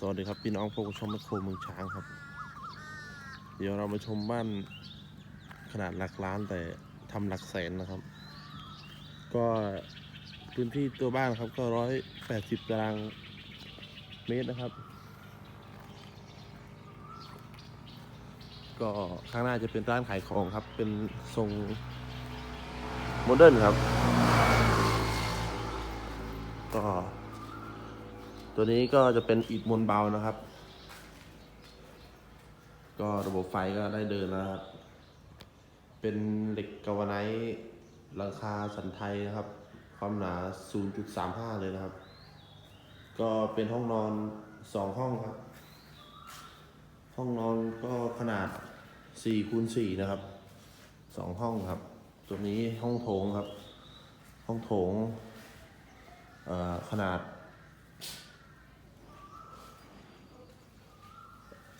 สวัสดีครับพี่น้องพวกชมแมคโครเมืองช้างครับ เดี๋ยวเรามาชมบ้านขนาดหลักล้านแต่ทำหลักแสนนะครับ ก็พื้นที่ตัวบ้านครับก็ร้อยแปดสิบตารางเมตรนะครับ ก็ข้างหน้าจะเป็นร้านขายของครับ เป็นทรงโมเดิร์นครับ ก็ ตัวนี้ก็จะเป็นอิฐมวลเบานะครับ ก็ระบบไฟก็ได้เดินแล้วครับ เป็นเหล็กกาวาไนท์ราคาสันไทยนะครับ ความหนา 0.35 เลยนะครับ ก็เป็นห้องนอน 2 ห้องครับ ห้องนอนก็ขนาด4คูณ4นะครับ 2 ห้องครับ ตัวนี้ห้องโถงครับ ห้องโถงขนาด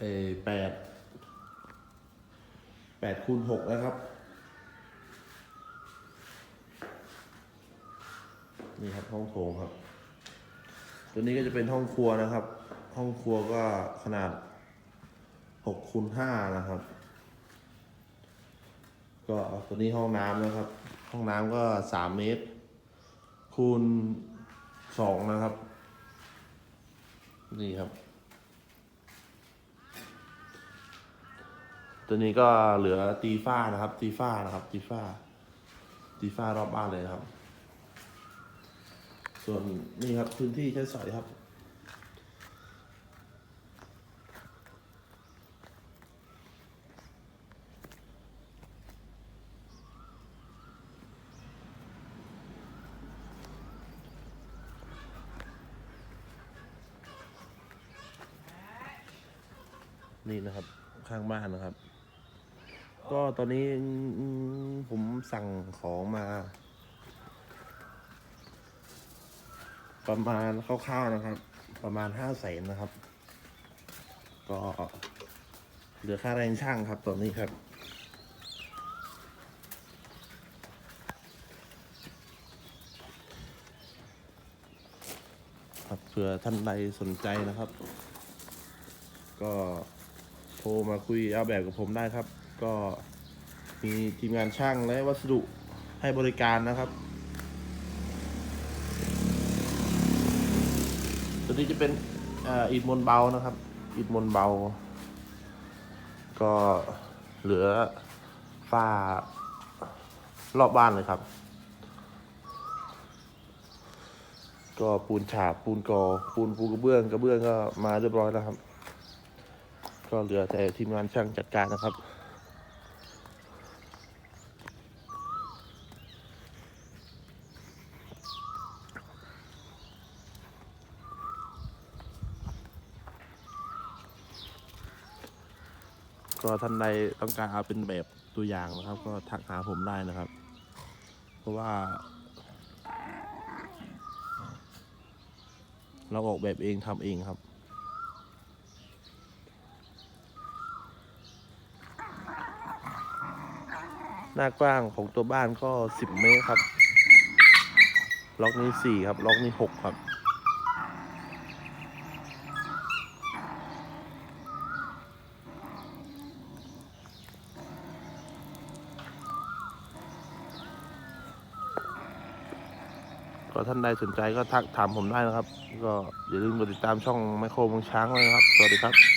เอแปดแปดคูณหกนะครับ นี่ครับห้องโถงครับ ตัวนี้ก็จะเป็นห้องครัวนะครับ ห้องครัวก็ขนาดหกคูณห้านะครับ ก็ตัวนี้ห้องน้ำนะครับ ห้องน้ำก็สามเมตร คูณสองนะครับ นี่ครับ ตัวนี้ก็เหลือตีฝ้านะครับ ตีฝ้านะครับ ตีฝ้า ตีฝ้ารอบบ้านเลยนะครับ ส่วนนี่ครับพื้นที่ใช้สอยครับนี่นะครับ ข้างบ้านนะครับ ก็ตอนนี้ผมสั่งของมา ประมาณคร่าวๆนะครับ ประมาณห้าแสนนะครับ ก็เหลือค่าแรงช่างครับตอนนี้ครับ ครับเผื่อท่านใดสนใจนะครับ ก็โทรมาคุยเอาแบบกับผมได้ครับ ก็มีทีมงานช่างและวัสดุให้บริการนะครับ ตัวนี้จะเป็นอ่ออิฐมวลเบานะครับ อิฐมวลเบา ก็เหลือฝ้ารอบบ้านเลยครับ ก็ปูนฉาบปูนกอปูนปูกระเบื้องกระเบื้องก็มาเรียบร้อยแล้วครับ ก็เหลือแต่ทีมงานช่างจัดการนะครับ ก็ท่านใดต้องการเอาเป็นแบบตัวอย่างนะครับ ก็ทักหาผมได้นะครับ เพราะว่า เราออกแบบเองทำเองครับหน้ากว้างของตัวบ้านก็ 10 เมตรครับ ล็อกนี้ 4 ครับ ล็อกนี้ 6 ครับ ก็ท่านใดสนใจก็ทักถามผมได้นะครับ ก็อย่าลืมกดติดตามช่องไมโครเมืองช้างเลยนะครับ สวัสดีครับ